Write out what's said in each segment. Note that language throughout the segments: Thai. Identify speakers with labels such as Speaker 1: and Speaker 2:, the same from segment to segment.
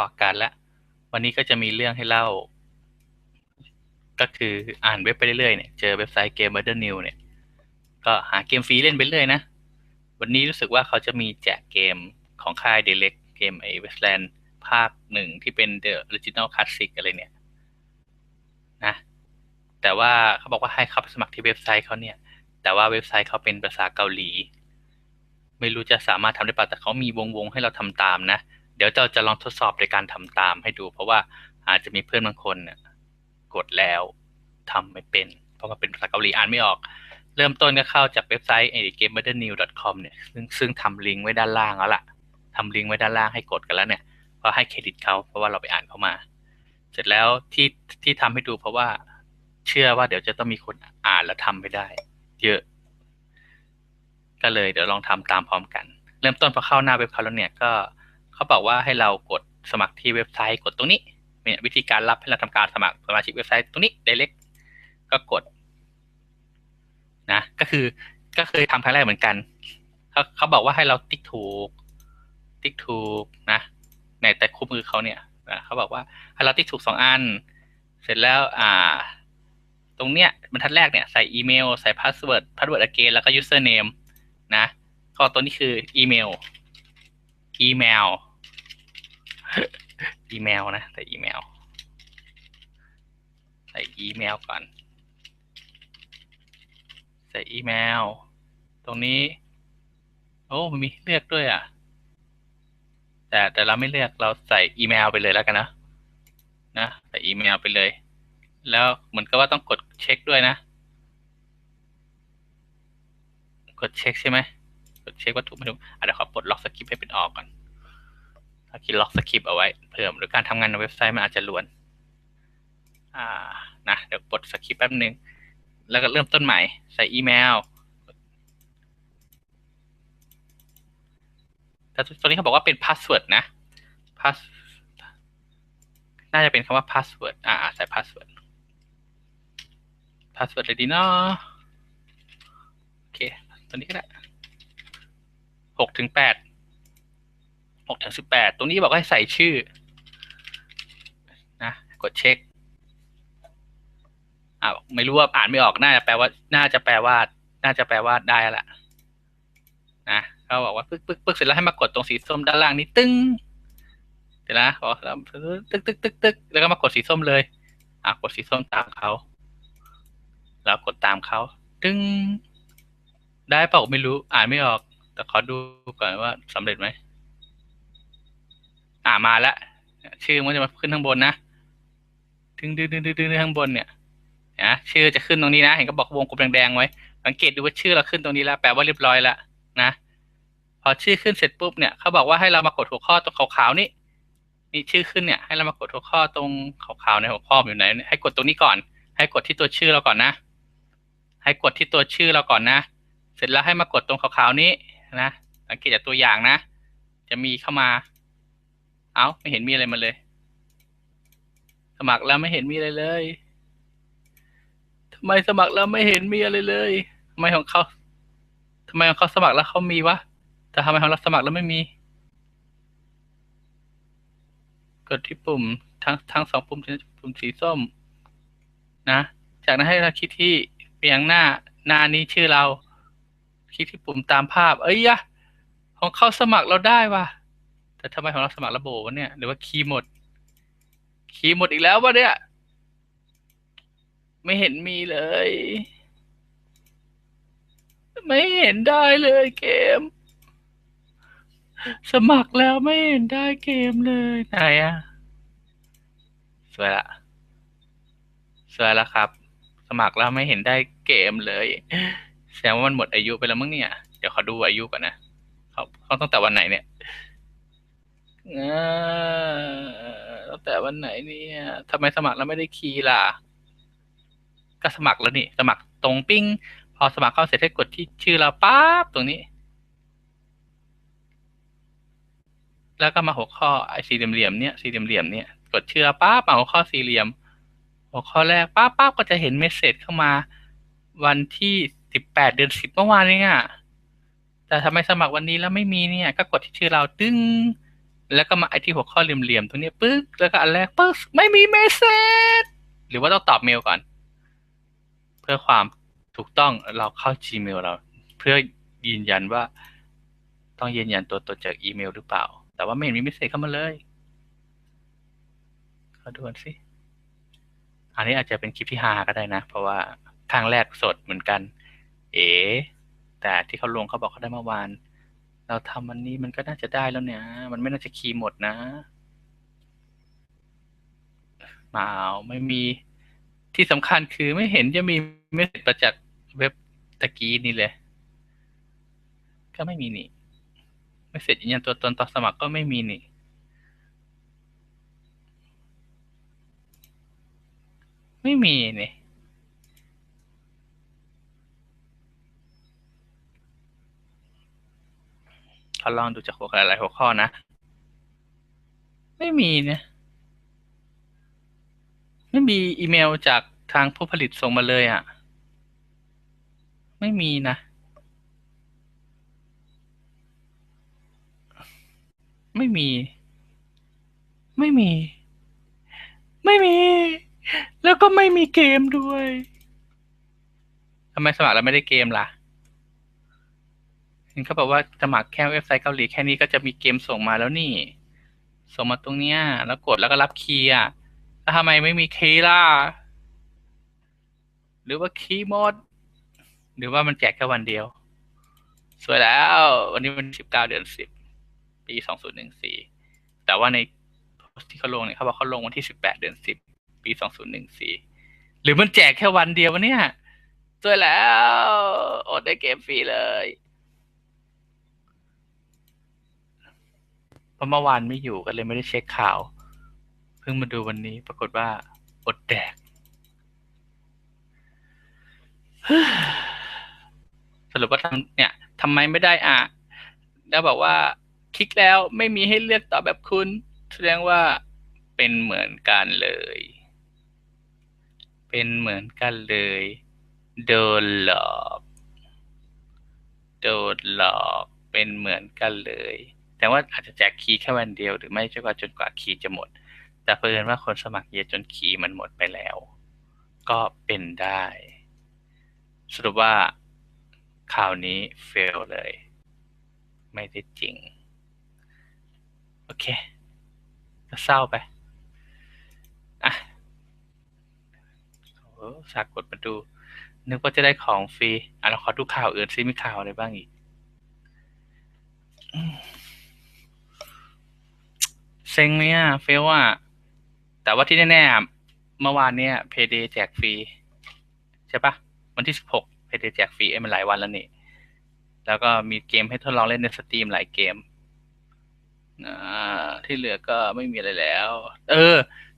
Speaker 1: ออกกันแล้ววันนี้ก็จะมีเรื่องให้เล่า ก็คืออ่านเว็บไปเรื่อยๆเนี่ยเจอเว็บไซต์เกม Murder New เนี่ย ก็หาเกมฟรีเล่นไปเรื่อยนะ วันนี้รู้สึกว่าเขาจะมีแจกเกมของค่ายเดเล็กเกมไอเวสแลนด์ภาคหนึ่งที่เป็น The Original Classic อะไรเนี่ยนะแต่ว่าเขาบอกว่าให้เข้าไปสมัครที่เว็บไซต์เขาเนี่ย แต่ว่าเว็บไซต์เขาเป็นภาษาเกาหลี ไม่รู้จะสามารถทำได้ป่ะแต่เขามีวงวงๆให้เราทำตามนะ ดี๋ยวเราจะลองทดสอบในการทำตามให้ดู เพราะว่าอาจจะมีเพื่อนบางคนเนี่ยกดแล้วทำไม่เป็น เพราะมันเป็นภาษาเกาหลีอ่านไม่ออก เริ่มต้นก็เข้าจากเว็บไซต์ gamernew.com เนี่ยซึ่งซึ่งทำลิงก์ไว้ด้านล่างแล้วล่ะทำลิงก์ไว้ด้านล่างให้กดกันแล้วเนี่ยเพราะให้เครดิตเขาเพราะว่าเราไปอ่านเขามา เสร็จแล้วที่ที่ทำให้ดูเพราะว่าเชื่อว่าเดี๋ยวจะต้องมีคนอ่านแล้วทำไม่ได้ เยอะ ก็เลยเดี๋ยวลองทำตามพร้อมกัน เริ่มต้นพอเข้าหน้าเว็บเขาแล้วเนี่ยก็ เขาบอกว่าให้เรากดสมัครที่เว็บไซต์กดตรงนี้เนี่ยวิธีการรับให้เราทำการสมัครสมาชิกเว็บไซต์ตรงนี้ direct ก็กดนะก็คือก็เคยทำครั้งแรกเหมือนกันเขาเขาบอกว่าให้เราติ๊กถูก ติ๊กถูกนะในแต่คู่มือเขาเนี่ยนะเขาบอกว่าให้เราติ๊กถูกสองอัน เสร็จแล้วอ่า ตรงเนี้ยบรรทัดแรกเนี่ยใส่อีเมล ใส่พาสเวิร์ดพาสเวิร์ดอเกนแล้วก็ username นะก็ตัวนี้คืออีเมลอีเมล อีเมลนะใส่อีเมลใส่อีเมลก่อน ใส่อีเมล ตรงนี้ โอ้มันมีเลือกด้วยอะ แต่แต่เราไม่เลือกเราใส่อีเมลไปเลยแล้วกันนะ นะ ใส่อีเมลไปเลย แล้วเหมือนกับว่าต้องกดเช็คด้วยนะ กดเช็คใช่ไหมกดเช็คว่าถูกไม่ถูกอะเดี๋ยวขอปลดล็อกสคริปให้เป็นออกก่อน ถ้าคิดล็อกสคริปต์เอาไว้เพิ่มหรือการทำงานในเว็บไซต์มันอาจจะล้วน อ่านะเดี๋ยวปลดสคริปต์แป๊บนึง แล้วก็เริ่มต้นใหม่ ใส่อีเมลแต่ตัวนี้เขาบอกว่าเป็นพาสเวิร์ดนะพาสน่าจะเป็นคำว่าพาสเวิร์ดอ่าใส่พาสเวิร์ดพาสเวิร์ดเลยดีเนาะโอเค ตัวนี้ก็ได้หกถึงแปด หกถึงสิบแปดตรงนี้บอกให้ใส่ชื่อนะกดเช็คอ่าไม่รู้ว่าอ่านไม่ออกน่าจะแปลว่า น่าจะแปลว่า น่าจะแปลว่าได้แล้วนะเขาบอกว่าปึ๊กปึ๊กปึ๊กเสร็จแล้วให้มากดตรงสีส้มด้านล่างนี้ตึ้งเดี๋ยวนะขอแล้วตึกตึกตึกตึกแล้วก็มากดสีส้มเลย อะกดสีส้มตามเขาแล้วกดตามเขาตึ้งได้เปล่าไม่รู้อ่านไม่ออก แต่ขอดูก่อนว่าสำเร็จไหม อ่ามาแล้วชื่อมันจะมาขึ้นข้างบนนะดึงดึงดึงดึงดึงข้างบนเนี่ยนะชื่อจะขึ้นตรงนี้นะ เห็นก็บอกวงกลมแดงๆไว้ สังเกตดูว่าชื่อเราขึ้นตรงนี้แล้วแปลว่าเรียบร้อยแล้วนะพอชื่อขึ้นเสร็จปุ๊บเนี่ยเขาบอกว่าให้เรามากดหัวข้อตรงขาวๆนี่นี่ชื่อขึ้นเนี่ย ให้เรามากดหัวข้อตรงขาวๆในหัวข้ออยู่ไหนให้กดตรงนี้ก่อน ให้กดที่ตัวชื่อเราก่อนนะ ให้กดที่ตัวชื่อเราก่อนนะ เสร็จแล้วให้มากดตรงขาวๆนี้นะสังเกตจากตัวอย่างนะ จะมีเข้ามา เอ้าไม่เห็นมีอะไรมาเลย สมัครแล้วไม่เห็นมีอะไรเลยทำไมสมัครแล้วไม่เห็นมีอะไรเลยทำไมของเขาทำไมของเขาสมัครแล้วเขามีวะแต่ทำไมของเราสมัครแล้วไม่มี กดที่ปุ่มทั้งทั้งสองปุ่มปุ่มสีส้ม นะ จากนั้นให้เราคลิกที่เปียงหน้าหน้านี้ชื่อเรา คลิกที่ปุ่มตามภาพ เอ้ยยะของเขาสมัครเราได้วะ แต่ทำไมของเราสมัครระบบวะเนี่ยหรือว่าคีย์หมด คีย์หมดอีกแล้ววะเนี่ย ไม่เห็นมีเลย ไม่เห็นได้เลยเกม สมัครแล้วไม่เห็นได้เกมเลยไหนอะสวยละสวยละครับ สมัครแล้วไม่เห็นได้เกมเลยแสดงว่ามันหมดอายุไปแล้วมั้งเนี่ย เดี๋ยวขอดูอายุก่อนนะเขาเขาตั้งแต่วันไหนเนี่ย ตั้งแต่วันไหนเนี่ยทำไมสมัครแล้วไม่ได้คีย์ล่ะ ก็สมัครแล้วนี่ สมัครตรงปิ้ง พอสมัครเข้าเสร็จให้กดที่ชื่อเราปั๊บตรงนี้ แล้วก็มาหัวข้อไอ้สี่เหลี่ยมเนี่ยสี่เหลี่ยมเนี่ย กดชื่อปั๊บมาหัวข้อสี่เหลี่ยม หัวข้อแรกปั๊บปั๊บก็จะเห็นเมสเซจเข้ามา วันที่สิบแปดเดือนสิบเมื่อวานนี้อะแต่ทำไมสมัครวันนี้แล้วไม่มีเนี่ย ก็กดที่ชื่อเราตึ้ง แล้วก็มาไอที่หัวข้อเหลี่ยมๆตรงนี้ปึ๊กแล้วก็อันแรกปึ๊กไม่มีเมสเซจหรือว่าต้องตอบเมลก่อน เพื่อความถูกต้องเราเข้า Gmail เรา เพื่อยืนยันว่า ต้องยืนยันตัวตนจากอีเมลหรือเปล่า แต่ว่าไม่เห็นมีเมสเซจเข้ามาเลยขอดูกันสิอันนี้อาจจะเป็นคลิปที่ฮาก็ได้นะ เพราะว่าครั้งแรกสดเหมือนกัน เอ๋แต่ที่เขาลงเขาบอกเขาได้เมื่อวาน เราทำวันนี้มันก็น่าจะได้แล้วเนี่ย มันไม่น่าจะคีย์หมดนะมาเอาไม่มีที่สำคัญคือไม่เห็นจะมีเมสเซจมาจากเว็บตะกี้นี่เลย ก็ไม่มีนี่เมสเซจยืนยันตัวตนต่อสมัครก็ไม่มีนี่ไม่มีนี่ เขาลองดูจากหัวข้อหลายหัวข้อนะ ไม่มีเนี่ยไม่มีอีเมลจากทางผู้ผลิตส่งมาเลยอะ่ะ ไม่มีนะ ไม่มี ไม่มี ไม่มี แล้วก็ไม่มีเกมด้วยทำไมสมัครแล้วไม่ได้เกมล่ะ นเขาบอกว่าสมัครแค่เว็บไซต์เกาหลีแค่นี้ก็จะมีเกมส่งมาแล้วนี่ ส่งมาตรงเนี้ย แล้วกดแล้วก็รับคีย์อะแล้วทำไมไม่มีคีย์ล่ะ หรือว่าคีย์หมด หรือว่ามันแจกแค่วันเดียว สวยแล้ว วันนี้มันสิบเก้าเดือนสิบปีสองศูนย์หนึ่งสี่แต่ว่าในโพสที่เขาลงเนี่ยเขาบอกเขาลงวันที่สิบแปดเดือนสิบปีสองศูนย์หนึ่งสี่หรือมันแจกแค่วันเดียววะเนี่ยสวยแล้ว อดได้เกมฟรีเลยเพ ราะเมื่อวานไม่อยู่ก็เลยไม่ได้เช็คข่าว เพิ่งมาดูวันนี้ปรากฏว่า อดแดก สรุปว่าทำเนี่ยทำไมไม่ได้อะ แล้วบอกว่า คลิกแล้วไม่มีให้เลือกตอบแบบคุณ แสดงว่าเป็นเหมือนกันเลย เป็นเหมือนกันเลยโดนหลอกโดนหลอกเป็นเหมือนกันเลย แต่ว่าอาจจะแจกคีย์แค่วันเดียวหรือไม่จนกว่าจนกว่าคีย์จะหมด แต่เพิ่นว่าคนสมัครเยอะจนคีย์มันหมดไปแล้ว ก็เป็นได้ สรุปว่าข่าวนี้เฟลเลย ไม่ได้จริง โอเค ก็เศร้าไป อะโอ้สากกดมาดู นึกว่าจะได้ของฟรี อะเราขอดูข่าวอื่นซิมีข่าวอะไรบ้างอีก เซ็งไหมอะเฟลอะแต่ว่าที่แน่ๆเมื่อวานเนี่ยเพเดแจกฟรีใช่ปะวันที่สิบหกเพเดแจกฟรีเอ้มันหลายวันแล้วนี่ แล้วก็มีเกมให้ทดลองเล่นในสตรีมหลายเกมอที่เหลือก็ไม่มีอะไรแล้ว เออ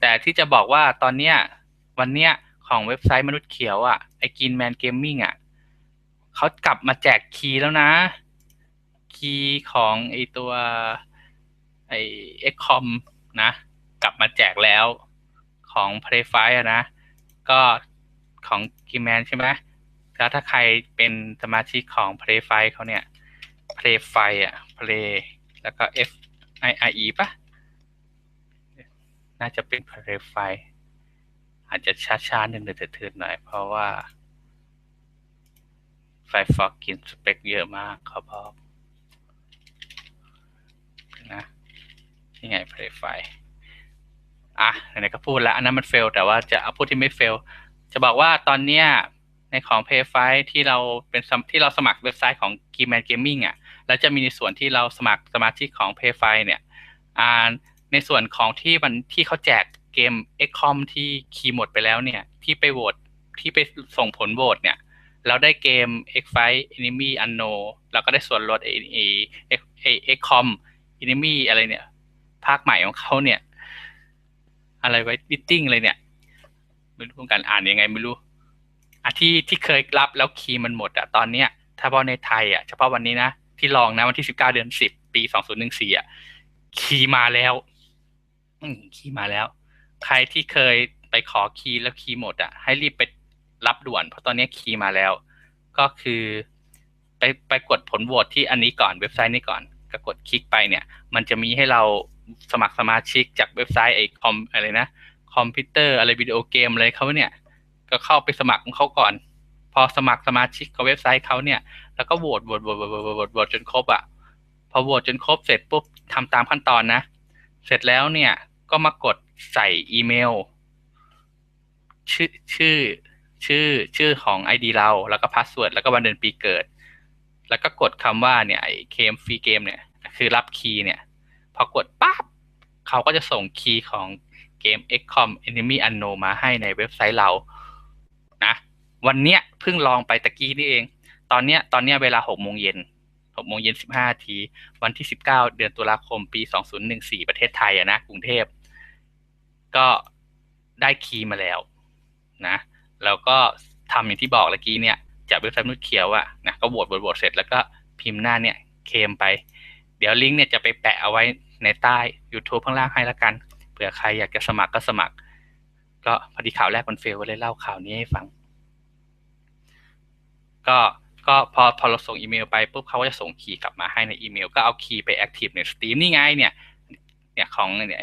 Speaker 1: แต่ที่จะบอกว่าตอนเนี้ย วันเนี้ยของเว็บไซต์มนุษย์เขียวอะไอกินแมนเกมมิ่งอะเขากลับมาแจกคีย์แล้วนะ คีย์ของไอตัว ไอเอ็กคอมนะ กลับมาแจกแล้วของ Play f i นะ ก็ของกิมแมนใช่ไหมแล้วถ้าใครเป็นสมาชิกของ Play f i เขาเนี่ย Play f i อะ Play แล้วก็ F I R E ปะน่าจะเป็น Play f i อาจจะช้าๆหนึ่งเดือดๆหน่อย เพราะว่าไฟฟอกกินสเปคเยอะมากขาบอกนะ นี่ไง Play f i อะไหนๆก็พูดแล้ว อันนั้นมันเฟลแต่ว่าจะเอาพูดที่ไม่เฟลจะบอกว่าตอนเนี้ยในของ p a y f i ที่เราเป็นที่เราสมัครเว็บไซต์ของ g m a n Gaming อะแล้วจะมีในส่วนที่เราสมัครสมาชิกของ p a y f i เนี่ยอ่าในส่วนของที่มันที่เขาแจกเกม XCOM ที่คีย์หมดไปแล้วเนี่ย ที่ไปโหวตที่ไปส่งผลโหวตเนี่ยเราได้เกม X Fight Enemy Unknown แล้วก็ได้ส่วนลดไอ้ไอ้ XCOM Enemy อะไรเนี่ย ภาคใหม่ของเขาเนี่ย อะไรไว้ดิตติ้งเลยเนี่ยไม่รู้การอ่านยังไงไม่รู้อะที่ที่เคยรับแล้วคีย์มันหมดอะตอนเนี้ย ถ้าพอในไทยอะเฉพาะวันนี้นะ ที่ลองนะวันที่สิบเก้าเดือนสิบปีสองศูนย์หนึ่งสี่อะคีย์มาแล้วคีย์มาแล้ว ใครที่เคยไปขอคีย์แล้วคีย์หมดอะให้รีบไปรับด่วน เพราะตอนนี้คีย์มาแล้ว ก็คือ ไปไปกดผลโหวตที่อันนี้ก่อนเว็บไซต์นี้ก่อนก็กดคลิกไปเนี่ย มันจะมีให้เรา สมัครสมาชิกจากเว็บไซต์ไอคอมอะไรนะคอมพิวเตอร์อะไรวิดีโอเกมอะไรเขาเนี่ย ก็เข้าไปสมัครของเขาก่อน พอสมัครสมาชิกกับเว็บไซต์เขาเนี่ย แล้วก็โหวตโหวตโหวตโหวตโหวตโหวตโหวตจนครบอะพอโหวตจนครบเสร็จปุ๊บทำตามขั้นตอนนะ เสร็จแล้วเนี่ยก็มากดใส่อีเมล ชื่อชื่อชื่อชื่อของ ID เราแล้วก็พาสเวิร์ดแล้วก็วันเดือนปีเกิด แล้วก็กดคำว่าเนี่ยไอเกมฟรีเกมเนี่ย คือรับคีย์เนี่ย พอกดปั๊บเขาก็จะส่งคีย์ของเกม XCOM Enemy Unknown มาให้ในเว็บไซต์เรานะวันเนี้ยเพิ่งลองไปตะกี้นี่เอง ตอนเนี้ยตอนเนี้ยเวลาหกโมงเย็นหกโมงเย็นสิบห้าที วันที่สิบเก้าเดือนตุลาคมปีสองศูนย์หนึ่งสี่ประเทศไทยอะนะกรุงเทพ ก็ได้คีย์มาแล้วนะแล้วก็ทำอย่างที่บอกเมื่อกี้เนี่ยจากเว็บไซต์นุษย์เขียวอะนะก็โหวตโหวตโหวตเสร็จแล้วก็พิมพ์หน้าเนี่ยเคมไป ดี๋ยวลิงก์เนี่ยจะไปแปะเอาไว้ในใต้ YouTube ข้างล่างให้ละกัน เผื่อใครอยากจะสมัครก็สมัคร ก็พอดีข่าวแรกมันเฟลก็เลยเล่าข่าวนี้ให้ฟัง ก็ก็พอพอเราส่งอีเมลไปปุ๊บเขาก็จะส่งคีย์กลับมาให้ในอีเมล ก็เอาคีย์ไปแอคทีฟในสตรีมนี่ไงเนี่ย เนี่ยของเนี่ย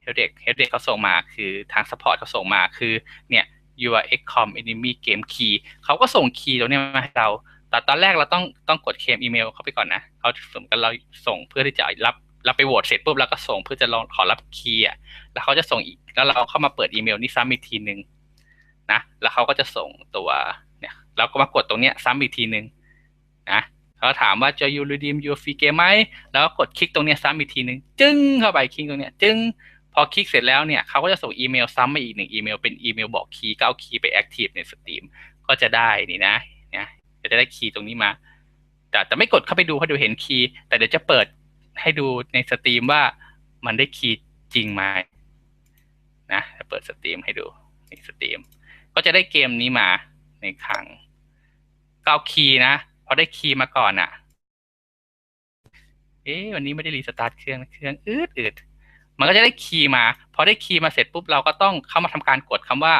Speaker 1: เฮลเด็กเฮลเด็กเขาส่งมาคือทางสปอร์ตเขาส่งมาคือเนี่ย your xcom enemy game key เขาก็ส่งคีย์ตัวนี้มาให้เรา แต่ตอนแรกเราต้องต้องกดเคลมอีเมลเข้าไปก่อนนะเขาสมกันเราส่งเพื่อที่จะรับเราไปโหวตเสร็จปุ๊บเราก็ส่งเพื่อจะลองขอรับคีย์อะแล้วเขาจะส่งอีก แล้วเราเข้ามาเปิดอีเมลนี้ซ้ำอีกทีหนึ่งนะ แล้วเขาก็จะส่งตัวเนี่ยเราก็มากดตรงเนี้ยซ้ำอีกทีหนึ่งนะเขาถามว่าจะ you redeem your free game ไหมแล้วก็กดคลิกตรงเนี้ยซ้ำอีกทีหนึ่งจึ้งเข้าไปคลิกตรงเนี้ยจึ้งพอคลิกเสร็จแล้วเนี่ยเขาก็จะส่งอีเมลซ้ำมาอีกหนึ่งอีเมลเป็นอีเมลบอกคีย์ก็เอาคีย์ไปแอคทีฟในสตรีมก็จะได้นี่นะ เนี่ยจะได้คีย์ตรงนี้มา แต่แต่ไม่กดเข้าไปดูเขาะดูเห็นคีย์แต่เดี๋ยวจะเปิดให้ดูในสตรีมว่ามันได้คีย์จริงไหมนะจะเปิดสตรีมให้ดูในสตรีม ก็จะได้เกมนี้มาในครั้งก็เอาคีย์นะพอได้คีย์มาก่อนอะ เอ๊ะวันนี้ไม่ได้รีสตาร์ทเครื่องเครื่องอืดอืดมันก็จะได้คีย์มา พอได้คีย์มาเสร็จปุ๊บเราก็ต้องเข้ามาทำการกดคำว่า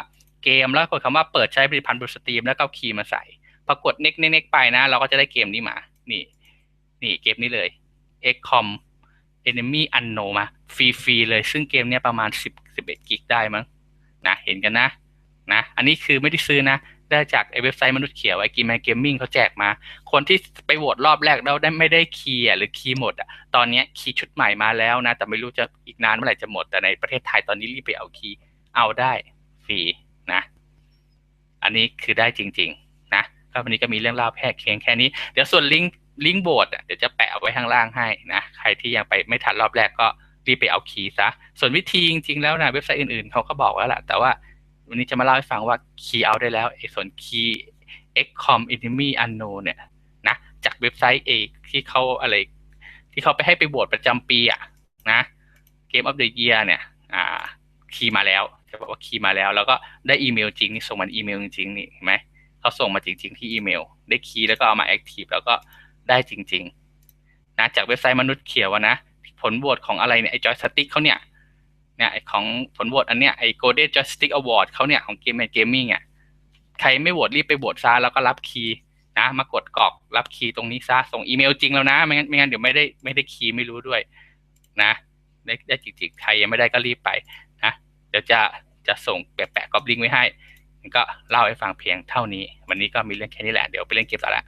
Speaker 1: เกมแล้วกดคำว่าเปิดใช้ผลิตภัณฑ์บนสตรีมแล้วก็คีย์มาใส่ พอกดเน็กเน็กไปนะ เราก็จะได้เกมนี้มา นี่ นี่เกมนี้เลย XCOM Enemy Unknown มาฟรีๆเลย ซึ่งเกมเนี้ยประมาณ 10 11กิกได้มั้งนะเห็นกันนะนะ อันนี้คือไม่ได้ซื้อนะ ได้จากเว็บไซต์มนุษย์เขียวไอ้กีแมเกมมิ่งเขาแจกมา คนที่ไปโหวตรอบแรกแล้วได้ไม่ได้คีย์หรือคีย์หมดอะตอนนี้คีย์ชุดใหม่มาแล้วนะ แต่ไม่รู้จะอีกนานเมื่อไหร่จะหมด แต่ในประเทศไทยตอนนี้รีบไปเอาคีย์เอาได้ฟรีนะ อันนี้คือได้จริง ๆ ก็วันนี้ก็มีเรื่องเล่าแค่เคียงแค่นี้ เดี๋ยวส่วนลิงก์ลิงก์โบสเดี๋ยวจะแปะเอาไว้ข้างล่างให้นะ ใครที่ยังไปไม่ทันรอบแรกก็รีบไปเอาคีย์ซะ ส่วนวิธีจริงๆแล้วนะเว็บไซต์อื่นๆเขาก็บอกแล้วแหละแต่ว่าวันนี้จะมาเล่าให้ฟังว่าคีย์เอาได้แล้วไอ้ส่วนคีย์ XCOM Enemy Unknown เนี่ยนะจากเว็บไซต์เอกที่เขาอะไร ที่เขาไปให้ไปโหวตประจำปีอะนะ Game of the Year เนี่ย อ่าคีย์มาแล้วจะบอกว่าคีย์มาแล้ว แล้วก็ได้อีเมลจริงนี่ส่งมาอีเมลจริงๆนี่เห็นไหม เขาส่งมาจริง ๆ ที่อีเมล ได้คีย์แล้วก็เอามาแอคทีฟแล้วก็ได้จริง ๆ นะจากเว็บไซต์มนุษย์เขียวนะ ผลโหวตของอะไรเนี่ยไอจอยสติ๊กเขาเนี่ยเนี่ยของผลโหวตอันเนี้ยไอ้ Golden Joystick Award เขาเนี่ยของ Game and Gaming อะใครไม่โหวตรีบไปโหวตซะแล้วก็รับคีย์นะมากดกรอกรับคีย์ตรงนี้ซะส่งอีเมลจริงแล้วนะไม่งั้นไม่งั้นเดี๋ยวไม่ได้ไม่ได้คีย์ไม่รู้ด้วย นะได้ได้จริงๆใครยังไม่ได้ก็รีบไปนะเดี๋ยวจะจะส่งแปะๆกรอบลิงก์ไว้ให้ ก็เล่าให้ฟังเพียงเท่านี้ วันนี้ก็มีเรื่องแค่นี้แหละ เดี๋ยวไปเล่นเกมต่อละ